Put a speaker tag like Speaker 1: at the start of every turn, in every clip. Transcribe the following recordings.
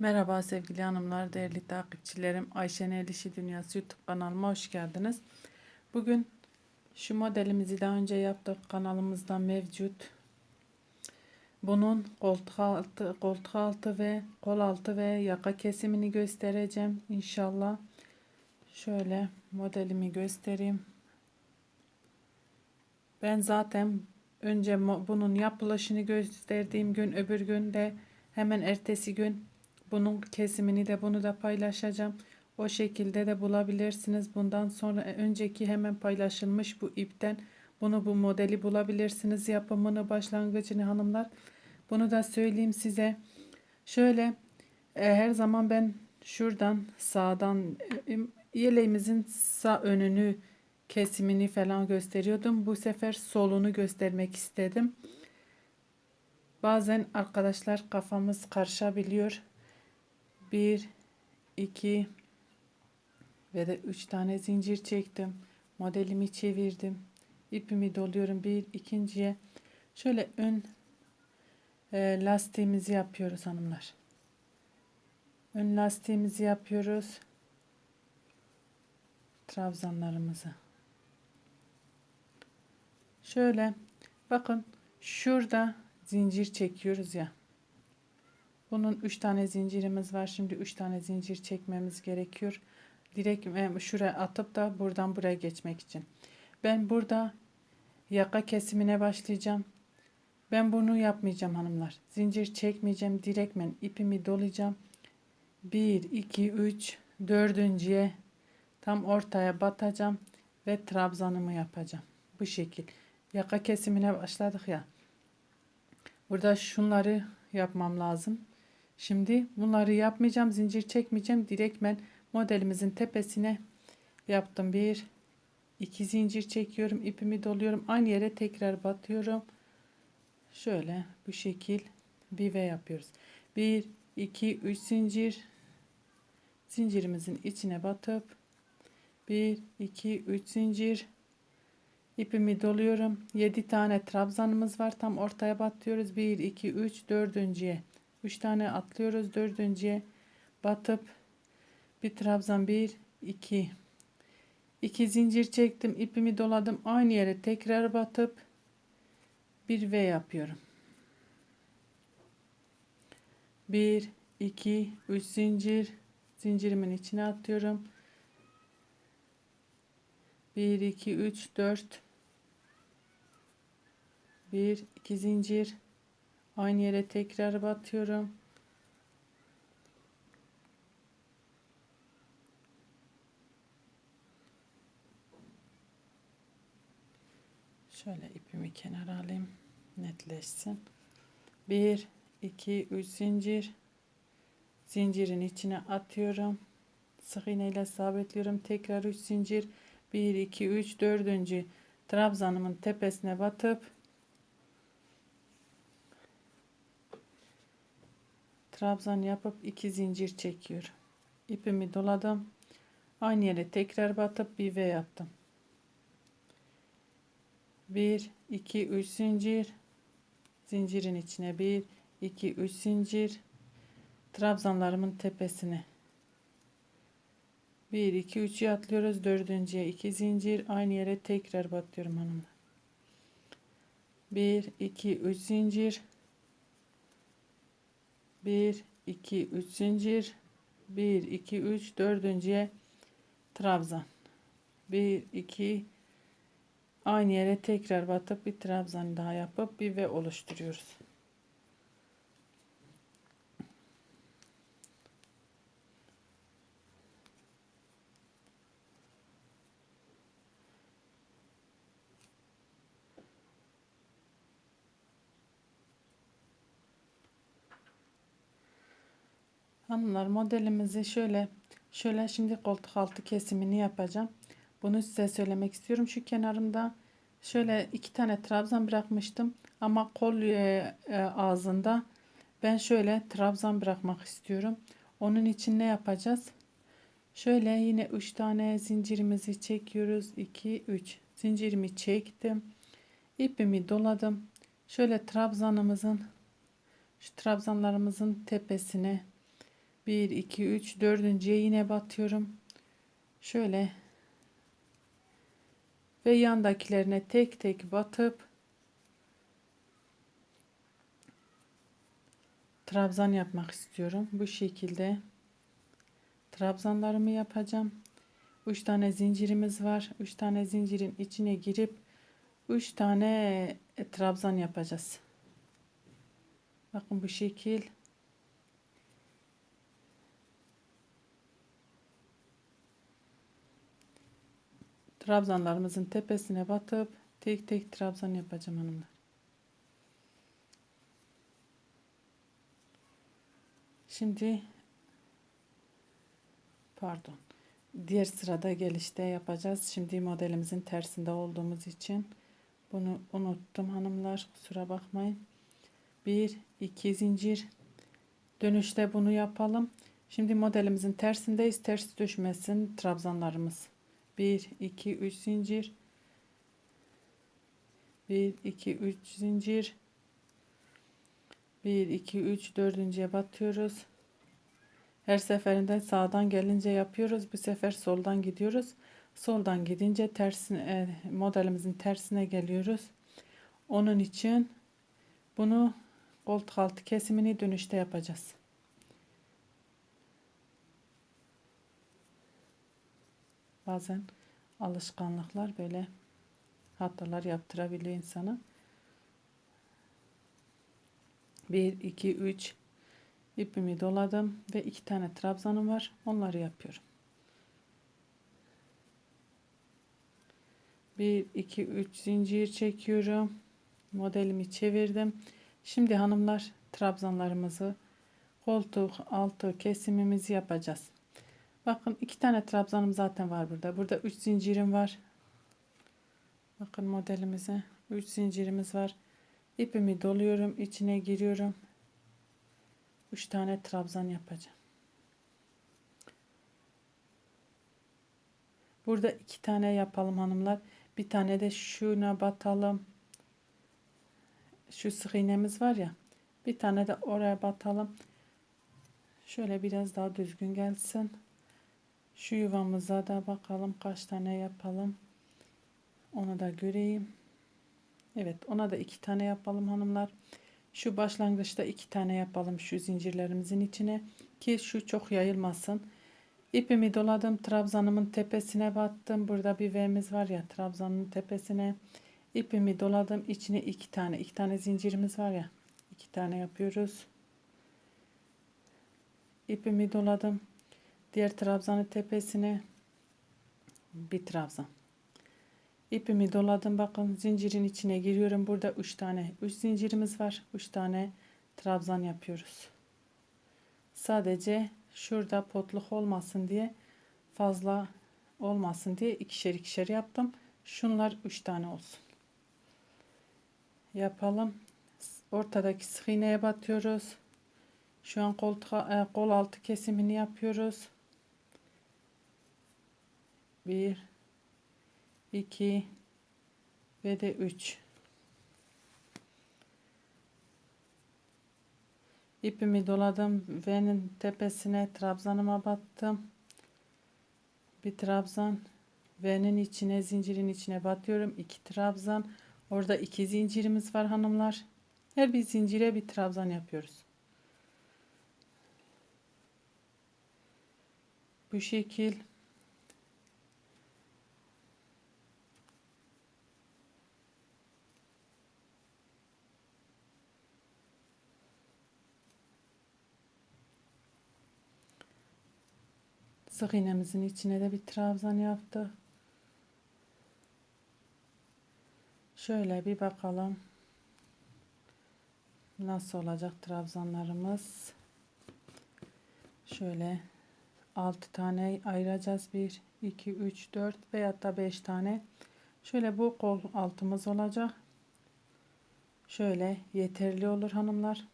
Speaker 1: Merhaba sevgili hanımlar, değerli takipçilerim. Ayşen El İşi Dünyası YouTube kanalıma hoş geldiniz. Bugün şu modelimizi daha önce yaptık. Kanalımızda mevcut. Bunun koltuk altı, koltuk altı ve kol altı ve yaka kesimini göstereceğim inşallah. Şöyle modelimi göstereyim. Ben zaten önce bunun yapılışını gösterdiğim gün öbür gün de hemen ertesi gün bunun kesimini de bunu da paylaşacağım. O şekilde de bulabilirsiniz. Bundan sonra önceki hemen paylaşılmış bu ipten bunu bu modeli bulabilirsiniz. Yapımını başlangıcını hanımlar. Bunu da söyleyeyim size. Şöyle e, her zaman ben şuradan sağdan e, yeleğimizin sağ önünü kesimini falan gösteriyordum. Bu sefer solunu göstermek istedim. Bazen arkadaşlar kafamız karışabiliyor. Bir, iki ve de üç tane zincir çektim. Modelimi çevirdim. İpimi doluyorum bir ikinciye. Şöyle ön e, lastiğimizi yapıyoruz hanımlar. Ön lastiğimizi yapıyoruz. Trabzanlarımızı. Şöyle bakın şurada zincir çekiyoruz ya. Bunun 3 tane zincirimiz var. Şimdi 3 tane zincir çekmemiz gerekiyor. Direkt e, şuraya atıp da buradan buraya geçmek için. Ben burada yaka kesimine başlayacağım. Ben bunu yapmayacağım hanımlar. Zincir çekmeyeceğim. Direktmen ipimi dolayacağım. 1, 2, 3, dördüncüye tam ortaya batacağım ve trabzanımı yapacağım. Bu şekil. Yaka kesimine başladık ya. Burada şunları yapmam lazım. Şimdi bunları yapmayacağım. Zincir çekmeyeceğim. Direktmen modelimizin tepesine yaptım. Bir, iki zincir çekiyorum. ipimi doluyorum. Aynı yere tekrar batıyorum. Şöyle bu şekil bir V yapıyoruz. Bir, iki, üç zincir. Zincirimizin içine batıp bir, iki, üç zincir. İpimi doluyorum. 7 tane trabzanımız var. Tam ortaya batıyoruz. 1, 2, 3, dördüncüye. 3 tane atlıyoruz. Dördüncüye batıp bir trabzan 1, 2. 2 zincir çektim. ipimi doladım. Aynı yere tekrar batıp bir V yapıyorum. 1, 2, 3 zincir. Zincirimin içine atıyorum. 1, 2, 3, 4. 1, 2 zincir. Aynı yere tekrar batıyorum. Şöyle ipimi kenara alayım. Netleşsin. 1, 2, 3 zincir. Zincirin içine atıyorum. Sık iğneyle sabitliyorum. Tekrar 3 zincir. 1, 2, 3, 4. Trabzanımın tepesine batıp trabzan yapıp iki zincir çekiyorum. İpimi doladım. Aynı yere tekrar batıp bir V yaptım. 1 2 3 zincir. Zincirin içine 1 2 3 zincir. Trabzanlarımın tepesine. 1 2 3'ü atlıyoruz. Dördüncüye 2 zincir. Aynı yere tekrar batıyorum hanımlar. 1 2 3 zincir 1 2 3 zincir 1 2 3 dördüncüye trabzan 1 2 aynı yere tekrar batıp bir trabzan daha yapıp bir ve oluşturuyoruz. Hanımlar modelimizi şöyle şöyle şimdi koltuk altı kesimini yapacağım. Bunu size söylemek istiyorum. Şu kenarımda şöyle iki tane trabzan bırakmıştım. Ama kol e, e, ağzında ben şöyle trabzan bırakmak istiyorum. Onun için ne yapacağız? Şöyle yine 3 tane zincirimizi çekiyoruz. 2 3 zincirimi çektim. İpimi doladım. Şöyle trabzanımızın şu trabzanlarımızın tepesine 1 2 3 dördüncüye yine batıyorum. Şöyle ve yandakilerine tek tek batıp trabzan yapmak istiyorum. Bu şekilde trabzanlarımı yapacağım. 3 tane zincirimiz var. 3 tane zincirin içine girip 3 tane e, trabzan yapacağız. Bakın bu şekil. Trabzanlarımızın tepesine batıp tek tek trabzan yapacağım hanımlar. Şimdi pardon. Diğer sırada gelişte yapacağız. Şimdi modelimizin tersinde olduğumuz için bunu unuttum hanımlar. Kusura bakmayın. Bir, iki zincir. Dönüşte bunu yapalım. Şimdi modelimizin tersindeyiz. Ters düşmesin trabzanlarımız. 1 2 3 zincir. 1 2 3 zincir. 1 2 3 dördüncüye batıyoruz. Her seferinde sağdan gelince yapıyoruz. Bu sefer soldan gidiyoruz. Soldan gidince tersine modelimizin tersine geliyoruz. Onun için bunu koltuk altı kesimini dönüşte yapacağız Bazen alışkanlıklar böyle hatalar yaptırabiliyor insana. 1, 2, 3 ipimi doladım ve iki tane trabzanım var. Onları yapıyorum. 1, 2, 3 zincir çekiyorum. Modelimi çevirdim. Şimdi hanımlar trabzanlarımızı koltuk altı kesimimizi yapacağız. Bakın iki tane trabzanım zaten var burada. Burada üç zincirim var. Bakın modelimize üç zincirimiz var. İpimi doluyorum. içine giriyorum. Üç tane trabzan yapacağım. Burada iki tane yapalım hanımlar. Bir tane de şuna batalım. Şu sık iğnemiz var ya. Bir tane de oraya batalım. Şöyle biraz daha düzgün gelsin. Şu yuvamıza da bakalım kaç tane yapalım. Onu da göreyim. Evet ona da iki tane yapalım hanımlar. Şu başlangıçta iki tane yapalım şu zincirlerimizin içine ki şu çok yayılmasın. İpimi doladım. Trabzanımın tepesine battım. Burada bir V'miz var ya trabzanın tepesine. İpimi doladım. içine iki tane. iki tane zincirimiz var ya. iki tane yapıyoruz. İpimi doladım. Diğer trabzanın tepesine bir trabzan. İpimi doladım. Bakın zincirin içine giriyorum. Burada 3 tane 3 zincirimiz var. 3 tane trabzan yapıyoruz. Sadece şurada potluk olmasın diye fazla olmasın diye ikişer ikişer yaptım. Şunlar 3 tane olsun. Yapalım. Ortadaki sık iğneye batıyoruz. Şu an koltuğa, e, kol altı kesimini yapıyoruz. 1 2 ve de 3 ipimi doladım V'nin tepesine trabzanıma battım. Bir trabzan V'nin içine zincirin içine batıyorum. İki trabzan orada iki zincirimiz var hanımlar. Her bir zincire bir trabzan yapıyoruz. Bu şekil Sık iğnemizin içine de bir trabzan yaptık. Şöyle bir bakalım. Nasıl olacak trabzanlarımız? Şöyle 6 tane ayıracağız. 1, 2, 3, 4 veya da 5 tane. Şöyle bu kol altımız olacak. Şöyle yeterli olur hanımlar.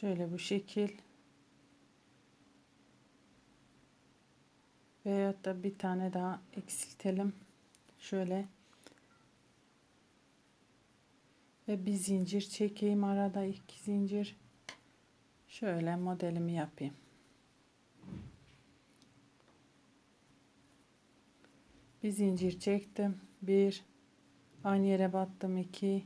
Speaker 1: Şöyle bu şekil. Veyahut da bir tane daha eksiltelim. Şöyle. Ve bir zincir çekeyim arada iki zincir. Şöyle modelimi yapayım. Bir zincir çektim. Bir. Aynı yere battım. İki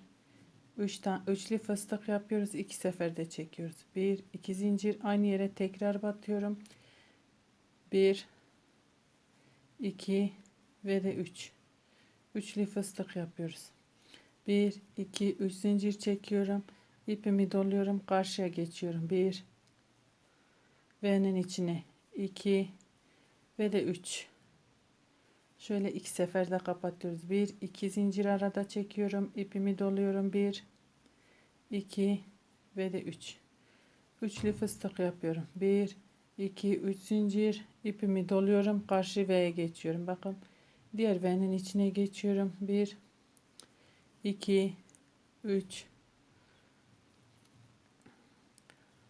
Speaker 1: üç tane üçlü fıstık yapıyoruz iki seferde çekiyoruz. Bir iki zincir aynı yere tekrar batıyorum. Bir iki ve de üç. Üçlü fıstık yapıyoruz. 1 2 3 zincir çekiyorum. İpimi doluyorum karşıya geçiyorum. 1 V'nin içine. 2 ve de 3 şöyle iki seferde kapatıyoruz. 1 2 zincir arada çekiyorum. İpimi doluyorum. 1 2 ve de 3 üçlü fıstık yapıyorum. 1 2 3 zincir. İpimi doluyorum. Karşı V'ye geçiyorum. Bakın diğer V'nin içine geçiyorum. 1 2 3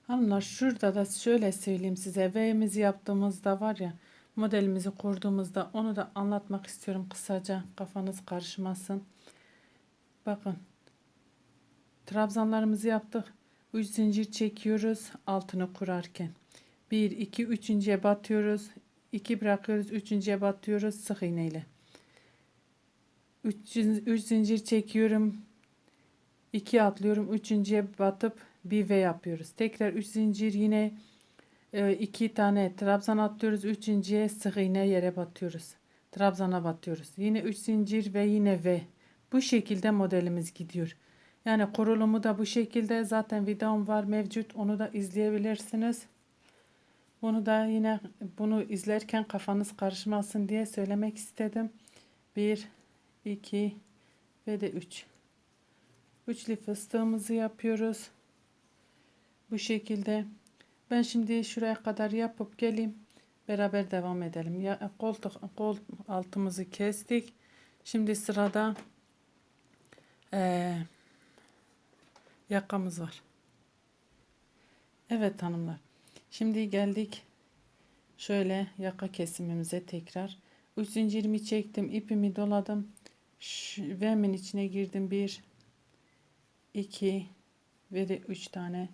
Speaker 1: Hanımlar şurada da şöyle söyleyeyim size. V'mizi yaptığımızda var ya modelimizi kurduğumuzda onu da anlatmak istiyorum kısaca. Kafanız karışmasın. Bakın trabzanlarımızı yaptık. 3 zincir çekiyoruz altını kurarken. 1 2 3.'ye batıyoruz. 2 bırakıyoruz. 3.'ye batıyoruz sık iğne ile. 3 3 zincir çekiyorum. 2 atlıyorum. 3.'ye batıp bir V yapıyoruz. Tekrar 3 zincir yine 2 e, tane trabzan atlıyoruz. 3.'ye sık iğne yere batıyoruz. Trabzana batıyoruz. Yine 3 zincir ve yine V. Bu şekilde modelimiz gidiyor. Yani kurulumu da bu şekilde. Zaten videom var mevcut. Onu da izleyebilirsiniz. Bunu da yine bunu izlerken kafanız karışmasın diye söylemek istedim. 1 2 ve de 3. Üçlü fıstığımızı yapıyoruz. Bu şekilde. Ben şimdi şuraya kadar yapıp geleyim. Beraber devam edelim. Ya koltuk kol altımızı kestik. Şimdi sırada ee, yakamız var. Evet hanımlar. Şimdi geldik şöyle yaka kesimimize tekrar. 3 zincirimi çektim, ipimi doladım. V'min içine girdim. 1 2 ve de 3 tane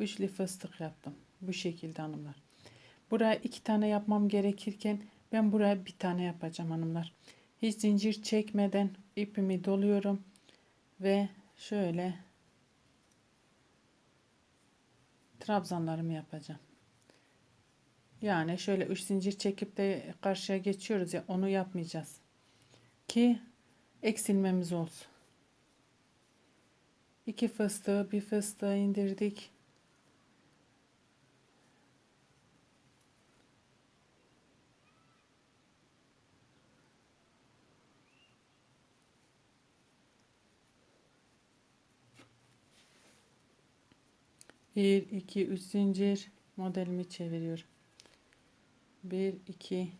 Speaker 1: üçlü fıstık yaptım. Bu şekilde hanımlar. Buraya iki tane yapmam gerekirken ben buraya bir tane yapacağım hanımlar. Hiç zincir çekmeden ipimi doluyorum ve şöyle trabzanlarımı yapacağım. Yani şöyle üç zincir çekip de karşıya geçiyoruz ya onu yapmayacağız. Ki eksilmemiz olsun. İki fıstığı bir fıstığı indirdik. Bir, iki, üç zincir modelimi çeviriyorum. Bir, iki,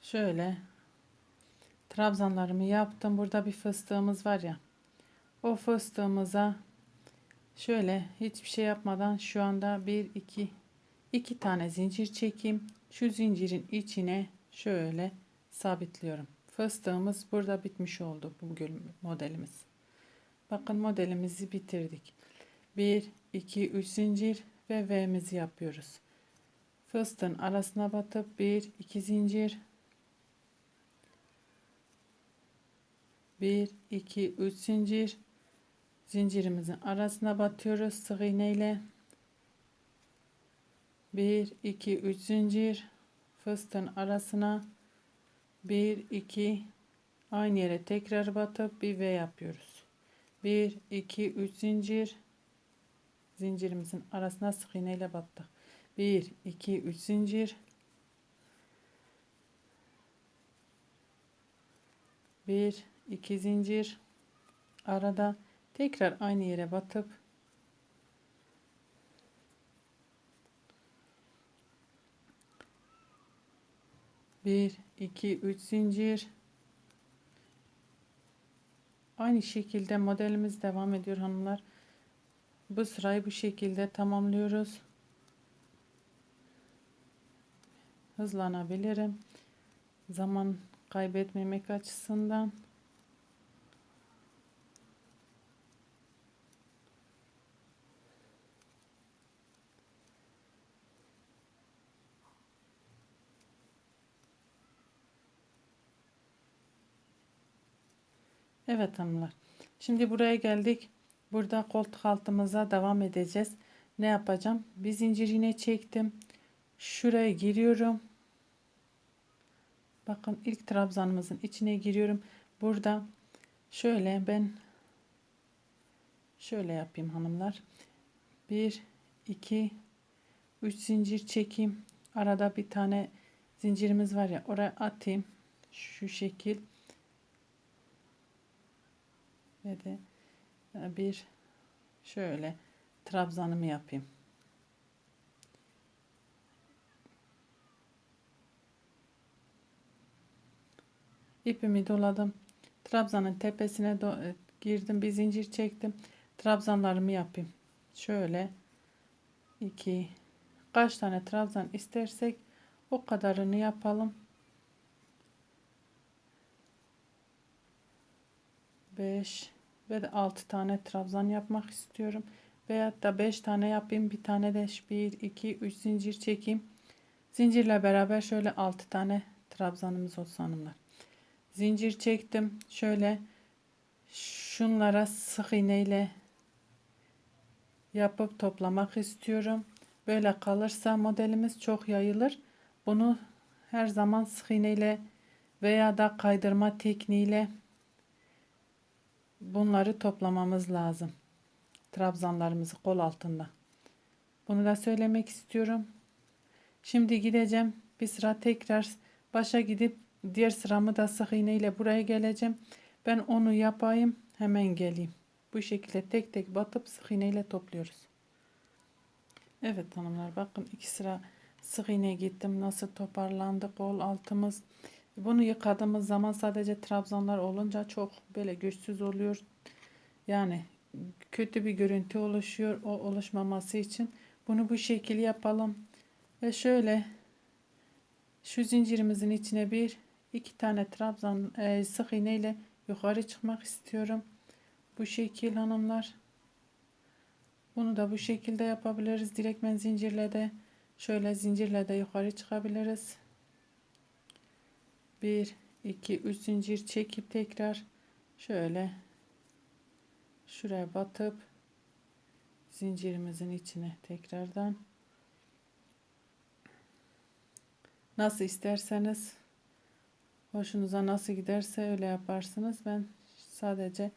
Speaker 1: Şöyle trabzanlarımı yaptım. Burada bir fıstığımız var ya. O fıstığımıza şöyle hiçbir şey yapmadan şu anda bir iki iki tane zincir çekeyim. Şu zincirin içine şöyle sabitliyorum. Fıstığımız burada bitmiş oldu bu modelimiz. Bakın modelimizi bitirdik. 1 2 3 zincir ve V'mizi yapıyoruz. Fıstığın arasına batıp 1 2 zincir 1 2 3 zincir zincirimizin arasına batıyoruz sık iğne ile 1 2 3 zincir fıstığın arasına 1 2 aynı yere tekrar batıp bir V yapıyoruz. 1 2 3 zincir zincirimizin arasına sık iğne ile battık. 1 2 3 zincir 1 2 zincir arada tekrar aynı yere batıp bir iki üç zincir aynı şekilde modelimiz devam ediyor hanımlar Bu sırayı bu şekilde tamamlıyoruz. Hızlanabilirim. Zaman kaybetmemek açısından. Evet hanımlar. Şimdi buraya geldik. Burada koltuk altımıza devam edeceğiz. Ne yapacağım? Bir zincir yine çektim. Şuraya giriyorum. Bakın ilk trabzanımızın içine giriyorum. Burada şöyle ben şöyle yapayım hanımlar. 1 2 3 zincir çekeyim. Arada bir tane zincirimiz var ya oraya atayım. Şu şekil. Ve bir şöyle trabzanımı yapayım. İpimi doladım. Trabzanın tepesine e, girdim. Bir zincir çektim. Trabzanlarımı yapayım. Şöyle iki kaç tane trabzan istersek o kadarını yapalım. 5 ve de 6 tane trabzan yapmak istiyorum. Veyahut da 5 tane yapayım. Bir tane de 1, 2, 3 zincir çekeyim. Zincirle beraber şöyle 6 tane trabzanımız olsun hanımlar. Zincir çektim. Şöyle şunlara sık iğneyle yapıp toplamak istiyorum. Böyle kalırsa modelimiz çok yayılır. Bunu her zaman sık iğneyle veya da kaydırma tekniğiyle bunları toplamamız lazım. Trabzanlarımızı kol altında. Bunu da söylemek istiyorum. Şimdi gideceğim. Bir sıra tekrar başa gidip diğer sıramı da sık iğne ile buraya geleceğim. Ben onu yapayım. Hemen geleyim. Bu şekilde tek tek batıp sık iğne ile topluyoruz. Evet hanımlar bakın iki sıra sık iğne gittim. Nasıl toparlandı kol altımız. Bunu yıkadığımız zaman sadece trabzanlar olunca çok böyle güçsüz oluyor. Yani kötü bir görüntü oluşuyor. O oluşmaması için bunu bu şekilde yapalım. Ve şöyle şu zincirimizin içine bir iki tane trabzan e, sık iğne ile yukarı çıkmak istiyorum. Bu şekil hanımlar. Bunu da bu şekilde yapabiliriz. Direktmen zincirle de şöyle zincirle de yukarı çıkabiliriz. 1 2 3 zincir çekip tekrar şöyle şuraya batıp zincirimizin içine tekrardan. Nasıl isterseniz hoşunuza nasıl giderse öyle yaparsınız. Ben sadece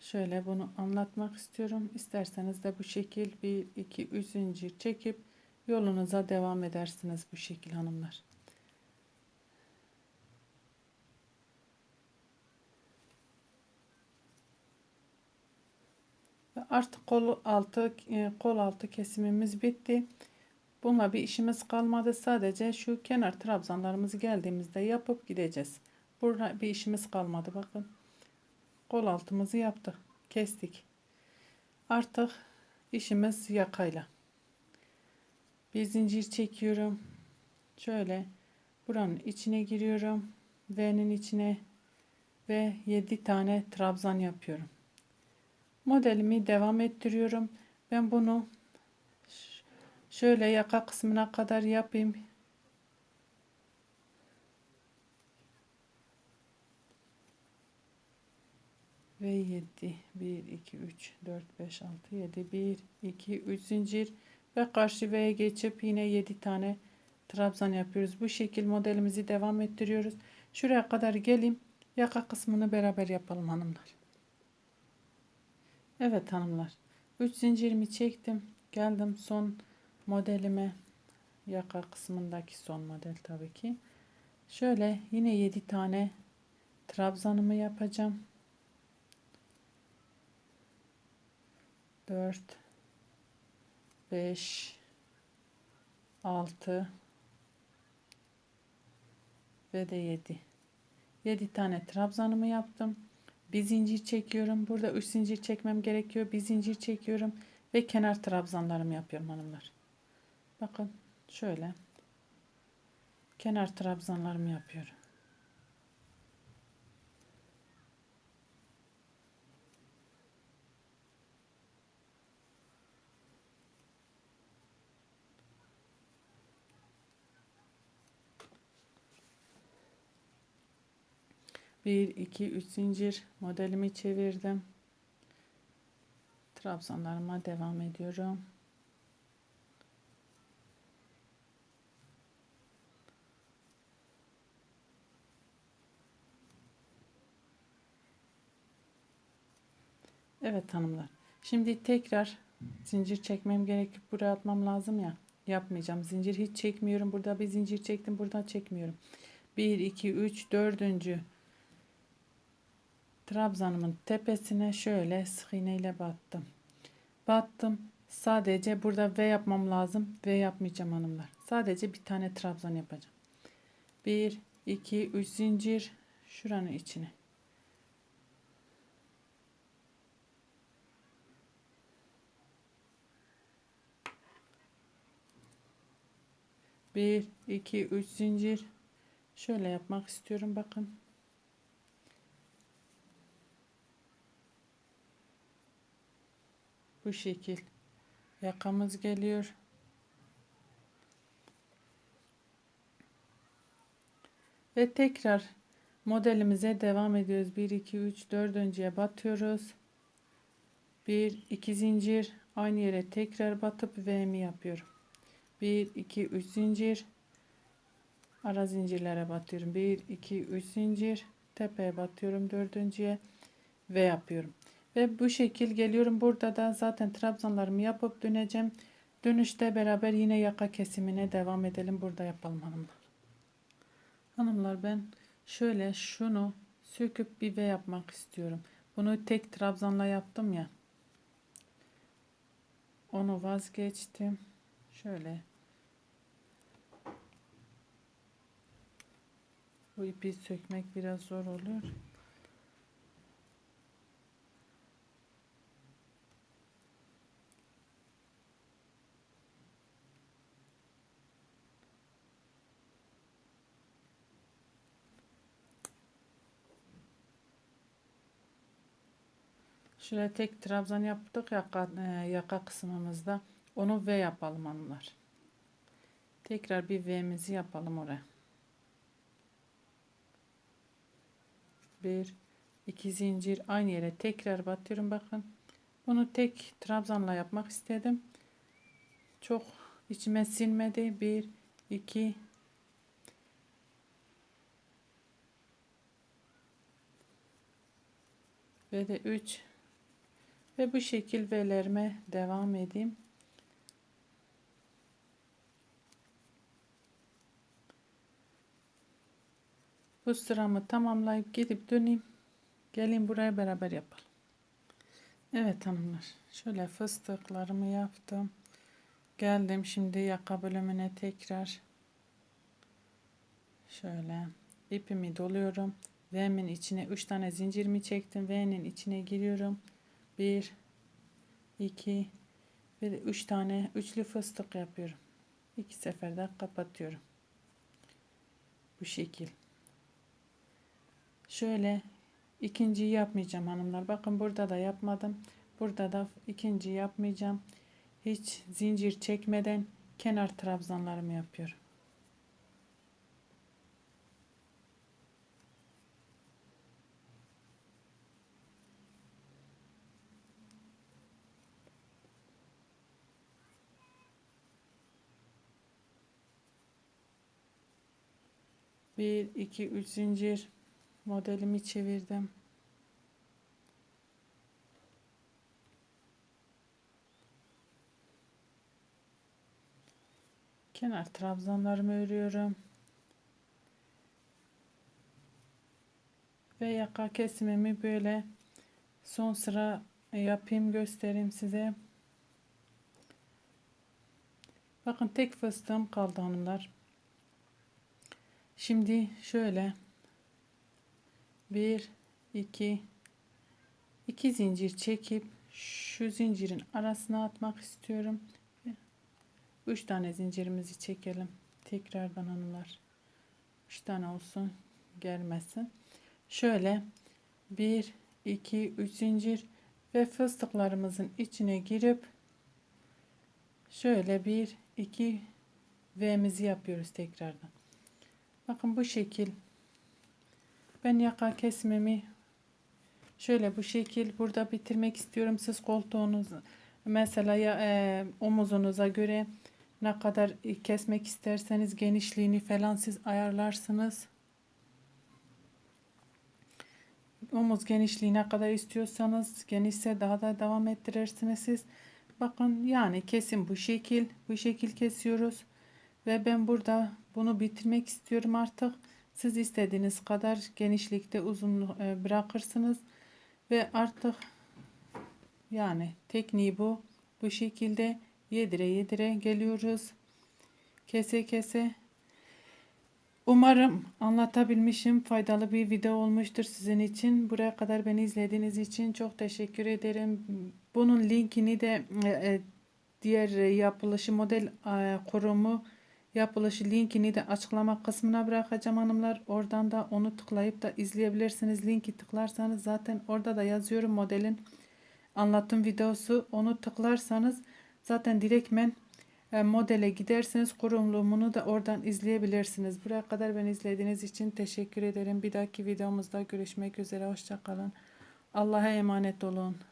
Speaker 1: şöyle bunu anlatmak istiyorum. İsterseniz de bu şekil 1 2 3 zincir çekip yolunuza devam edersiniz bu şekil hanımlar Artık kol altı e, kol altı kesimimiz bitti. Bununla bir işimiz kalmadı. Sadece şu kenar trabzanlarımızı geldiğimizde yapıp gideceğiz. Burada bir işimiz kalmadı. Bakın. Kol altımızı yaptık. Kestik. Artık işimiz yakayla. Bir zincir çekiyorum. Şöyle buranın içine giriyorum. V'nin içine ve 7 tane trabzan yapıyorum modelimi devam ettiriyorum. Ben bunu şöyle yaka kısmına kadar yapayım. Ve 7 1 2 3 4 5 6 7 1 2 3 zincir ve karşı V'ye geçip yine 7 tane trabzan yapıyoruz. Bu şekil modelimizi devam ettiriyoruz. Şuraya kadar geleyim. Yaka kısmını beraber yapalım hanımlar. Evet hanımlar. 3 zincirimi çektim. Geldim son modelime. Yaka kısmındaki son model tabii ki. Şöyle yine 7 tane trabzanımı yapacağım. 4 5 6 ve de 7 7 tane trabzanımı yaptım bir zincir çekiyorum. Burada 3 zincir çekmem gerekiyor. Bir zincir çekiyorum. ve kenar trabzanlarımı yapıyorum hanımlar. Bakın şöyle kenar trabzanlarımı yapıyorum. Bir, iki, üç zincir modelimi çevirdim. Trabzanlarıma devam ediyorum. Evet hanımlar. Şimdi tekrar zincir çekmem gerekip buraya atmam lazım ya. Yapmayacağım. Zincir hiç çekmiyorum. Burada bir zincir çektim. Burada çekmiyorum. 1, 2, 3, 4. Trabzanımın tepesine şöyle sık battım. Battım. Sadece burada V yapmam lazım. V yapmayacağım hanımlar. Sadece bir tane trabzan yapacağım. 1, 2, 3 zincir şuranın içine. Bir, iki, üç zincir. Şöyle yapmak istiyorum. Bakın. Bu şekil. Yakamız geliyor. Ve tekrar modelimize devam ediyoruz. 1, 2, 3, 4. batıyoruz. 1, 2 zincir. Aynı yere tekrar batıp V'mi yapıyorum. 1 2 3 zincir ara zincirlere batıyorum 1 2 3 zincir tepeye batıyorum dördüncüye ve yapıyorum ve bu şekil geliyorum. Burada da zaten trabzanlarımı yapıp döneceğim. Dönüşte beraber yine yaka kesimine devam edelim. Burada yapalım hanımlar. Hanımlar ben şöyle şunu söküp bir V yapmak istiyorum. Bunu tek trabzanla yaptım ya. Onu vazgeçtim. Şöyle. Bu ipi sökmek biraz zor oluyor. Şöyle tek trabzan yaptık yaka, e, yaka kısmımızda. Onu V yapalım hanımlar. Tekrar bir V'mizi yapalım oraya. bir iki zincir aynı yere tekrar batıyorum bakın bunu tek trabzanla yapmak istedim çok içime sinmedi bir iki ve de 3 ve bu şekil velerime devam edeyim Bu sıramı tamamlayıp gidip döneyim. Gelin buraya beraber yapalım. Evet hanımlar. Şöyle fıstıklarımı yaptım. Geldim şimdi yaka bölümüne tekrar. Şöyle ipimi doluyorum. V'min içine 3 tane zincirimi çektim. V'nin içine giriyorum. 1 2 ve 3 tane üçlü fıstık yapıyorum. İki seferde kapatıyorum. Bu şekil. Şöyle ikinciyi yapmayacağım hanımlar. Bakın burada da yapmadım. Burada da ikinci yapmayacağım. Hiç zincir çekmeden kenar trabzanlarımı yapıyorum. Bir, iki, üç zincir modelimi çevirdim. Kenar trabzanlarımı örüyorum. Ve yaka kesimimi böyle son sıra yapayım göstereyim size. Bakın tek fıstığım kaldı hanımlar. Şimdi şöyle 1 2 2 zincir çekip şu zincirin arasına atmak istiyorum. 3 tane zincirimizi çekelim. Tekrardan hanımlar. 3 tane olsun. Gelmesin. Şöyle 1 2 3 zincir ve fıstıklarımızın içine girip şöyle 1 2 V'mizi yapıyoruz tekrardan. Bakın bu şekil. Ben yaka kesmemi şöyle bu şekil burada bitirmek istiyorum. Siz koltuğunuz mesela ya, e, omuzunuza göre ne kadar kesmek isterseniz genişliğini falan siz ayarlarsınız. Omuz genişliği ne kadar istiyorsanız genişse daha da devam ettirirsiniz siz. Bakın yani kesim bu şekil. Bu şekil kesiyoruz. Ve ben burada bunu bitirmek istiyorum artık. Siz istediğiniz kadar genişlikte uzun e, bırakırsınız. Ve artık yani tekniği bu. Bu şekilde yedire yedire geliyoruz. Kese kese. Umarım anlatabilmişim. Faydalı bir video olmuştur sizin için. Buraya kadar beni izlediğiniz için çok teşekkür ederim. Bunun linkini de e, e, diğer yapılışı model e, kurumu yapılışı linkini de açıklama kısmına bırakacağım hanımlar. Oradan da onu tıklayıp da izleyebilirsiniz. Linki tıklarsanız zaten orada da yazıyorum modelin anlatım videosu. Onu tıklarsanız zaten direktmen e, modele gidersiniz. Kurulumunu da oradan izleyebilirsiniz. Buraya kadar beni izlediğiniz için teşekkür ederim. Bir dahaki videomuzda görüşmek üzere. Hoşçakalın. Allah'a emanet olun.